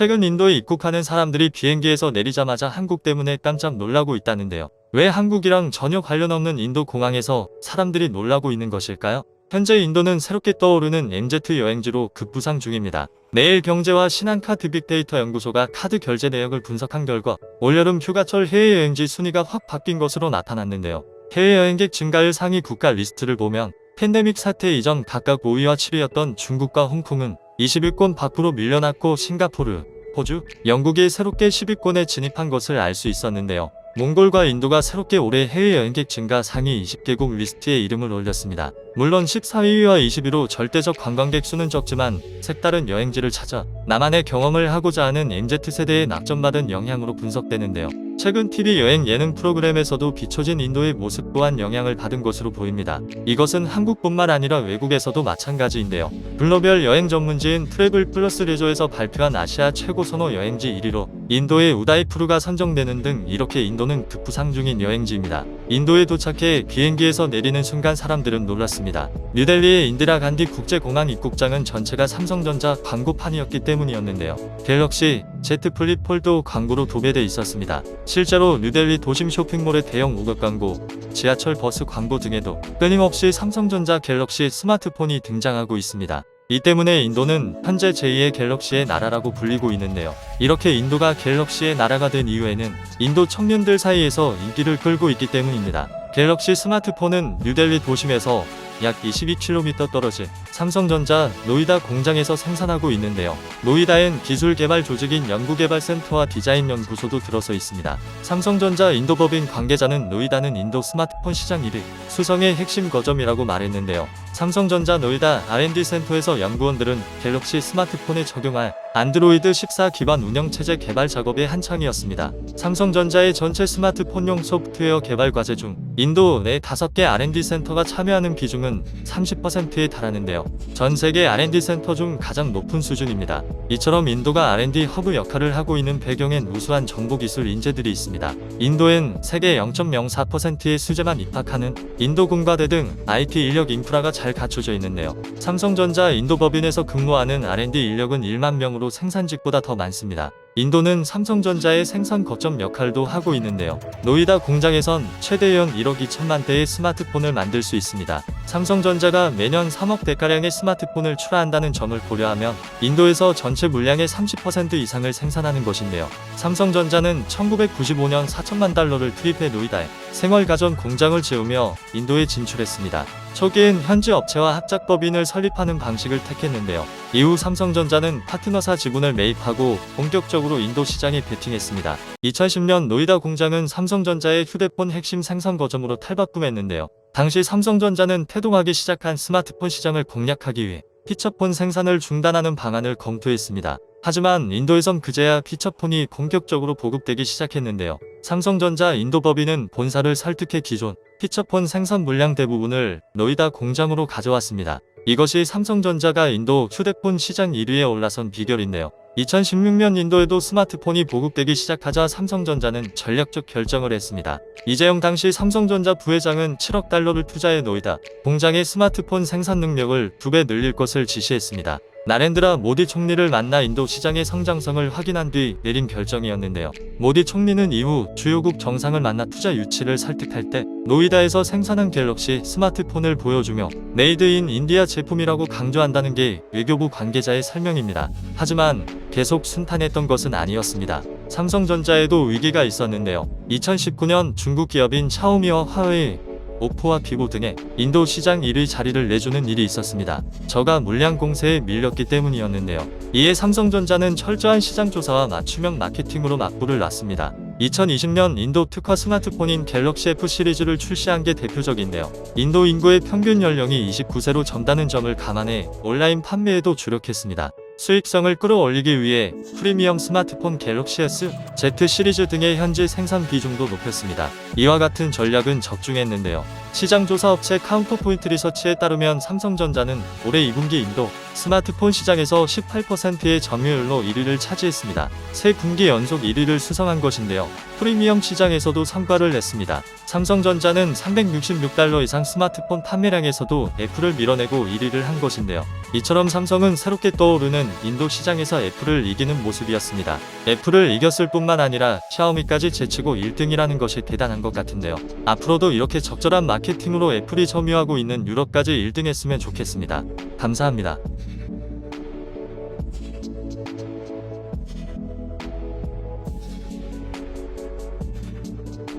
최근 인도에 입국하는 사람들이 비행기에서 내리자마자 한국 때문에 깜짝 놀라고 있다는데요. 왜 한국이랑 전혀 관련 없는 인도 공항에서 사람들이 놀라고 있는 것일까요? 현재 인도는 새롭게 떠오르는 MZ 여행지로 급부상 중입니다. 내일 경제와 신한카드 빅데이터 연구소가 카드 결제 내역을 분석한 결과 올여름 휴가철 해외여행지 순위가 확 바뀐 것으로 나타났는데요. 해외여행객 증가율 상위 국가 리스트를 보면 팬데믹 사태 이전 각각 5위와 7위였던 중국과 홍콩은 20위권 밖으로 밀려났고 싱가포르, 호주, 영국이 새롭게 10위권에 진입한 것을 알 수 있었는데요. 몽골과 인도가 새롭게 올해 해외여행객 증가 상위 20개국 리스트에 이름을 올렸습니다. 물론 14위와 20위로 절대적 관광객 수는 적지만 색다른 여행지를 찾아 나만의 경험을 하고자 하는 MZ세대의 낙점받은 영향으로 분석되는데요. 최근 TV 여행 예능 프로그램에서도 비춰진 인도의 모습 또한 영향을 받은 것으로 보입니다. 이것은 한국뿐만 아니라 외국에서도 마찬가지인데요. 글로벌 여행 전문지인 트래블 플러스 레저에서 발표한 아시아 최고 선호 여행지 1위로 인도의 우다이푸르가 선정되는 등 이렇게 인도는 급부상 중인 여행지입니다. 인도에 도착해 비행기에서 내리는 순간 사람들은 놀랐습니다. 뉴델리의 인디라 간디 국제공항 입국장은 전체가 삼성전자 광고판이었기 때문이었는데요. 갤럭시, Z 플립 폴도 광고로 도배돼 있었습니다. 실제로 뉴델리 도심 쇼핑몰의 대형 우극 광고, 지하철 버스 광고 등에도 끊임없이 삼성전자 갤럭시 스마트폰이 등장하고 있습니다. 이 때문에 인도는 현재 제2의 갤럭시의 나라라고 불리고 있는데요. 이렇게 인도가 갤럭시의 나라가 된 이유에는 인도 청년들 사이에서 인기를 끌고 있기 때문입니다. 갤럭시 스마트폰은 뉴델리 도심에서 약 22km 떨어진 삼성전자 노이다 공장에서 생산하고 있는데요. 노이다엔 기술 개발 조직인 연구개발센터와 디자인 연구소도 들어서 있습니다. 삼성전자 인도법인 관계자는 노이다는 인도 스마트폰 시장 1위, 수성의 핵심 거점이라고 말했는데요. 삼성전자 노이다 R&D 센터에서 연구원들은 갤럭시 스마트폰에 적용할 안드로이드 14 기반 운영체제 개발 작업에 한창이었습니다. 삼성전자의 전체 스마트폰용 소프트웨어 개발 과제 중 인도 내 5개 R&D 센터가 참여하는 비중은 30%에 달하는데요. 전 세계 R&D 센터 중 가장 높은 수준입니다. 이처럼 인도가 R&D 허브 역할을 하고 있는 배경엔 우수한 정보기술 인재들이 있습니다. 인도엔 세계 0.04%의 수재만 입학하는 인도 공과대 등 IT 인력 인프라가 잘 갖춰져 있는데요. 삼성전자 인도 법인에서 근무하는 R&D 인력은 1만 명으로 생산직보다 더 많습니다. 인도는 삼성전자의 생산 거점 역할도 하고 있는데요. 노이다 공장에선 최대 연 1억 2천만 대의 스마트폰을 만들 수 있습니다. 삼성전자가 매년 3억 대가량의 스마트폰을 출하한다는 점을 고려하면 인도에서 전체 물량의 30% 이상을 생산하는 것인데요. 삼성전자는 1995년 4천만 달러를 투입해 노이다에 생활가전 공장을 지으며 인도에 진출했습니다. 초기엔 현지 업체와 합작법인을 설립하는 방식을 택했는데요. 이후 삼성전자는 파트너사 지분을 매입하고 본격적으로 인도 시장에 베팅했습니다. 2010년 노이다 공장은 삼성전자의 휴대폰 핵심 생산 거점으로 탈바꿈했는데요. 당시 삼성전자는 태동하기 시작한 스마트폰 시장을 공략하기 위해 피처폰 생산을 중단하는 방안을 검토했습니다. 하지만 인도에선 그제야 피처폰이 본격적으로 보급되기 시작했는데요. 삼성전자 인도 법인은 본사를 설득해 기존 피처폰 생산 물량 대부분을 노이다 공장으로 가져왔습니다. 이것이 삼성전자가 인도 휴대폰 시장 1위에 올라선 비결인데요. 2016년 인도에도 스마트폰이 보급되기 시작하자 삼성전자는 전략적 결정을 했습니다. 이재용 당시 삼성전자 부회장은 7억 달러를 투자해 노이다 공장의 스마트폰 생산 능력을 두 배 늘릴 것을 지시했습니다. 나렌드라 모디 총리를 만나 인도 시장의 성장성을 확인한 뒤 내린 결정이었는데요. 모디 총리는 이후 주요국 정상을 만나 투자 유치를 설득할 때 노이다에서 생산한 갤럭시 스마트폰을 보여주며 메이드 인 인디아 제품이라고 강조한다는 게 외교부 관계자의 설명입니다. 하지만 계속 순탄했던 것은 아니었습니다. 삼성전자에도 위기가 있었는데요. 2019년 중국 기업인 샤오미와 화웨이, 오포와 비보 등의 인도 시장 1위 자리를 내주는 일이 있었습니다. 저가 물량 공세에 밀렸기 때문이었는데요. 이에 삼성전자는 철저한 시장 조사와 맞춤형 마케팅으로 맞불을 놨습니다. 2020년 인도 특화 스마트폰인 갤럭시 F 시리즈를 출시한 게 대표적인데요. 인도 인구의 평균 연령이 29세로 젊다는 점을 감안해 온라인 판매에도 주력했습니다. 수익성을 끌어올리기 위해 프리미엄 스마트폰 갤럭시 S, Z 시리즈 등의 현지 생산 비중도 높였습니다. 이와 같은 전략은 적중했는데요. 시장 조사 업체 카운터포인트 리서치에 따르면 삼성전자는 올해 2분기 인도 스마트폰 시장에서 18%의 점유율로 1위를 차지했습니다. 세 분기 연속 1위를 수성한 것인데요. 프리미엄 시장에서도 성과를 냈습니다. 삼성전자는 366달러 이상 스마트폰 판매량에서도 애플을 밀어내고 1위를 한 것인데요. 이처럼 삼성은 새롭게 떠오르는 인도 시장에서 애플을 이기는 모습이었습니다. 애플을 이겼을 뿐만 아니라 샤오미까지 제치고 1등이라는 것이 대단한 것 같은데요. 앞으로도 이렇게 적절한 마케팅으로 애플이 점유하고 있는 유럽까지 1등했으면 좋겠습니다. 감사합니다.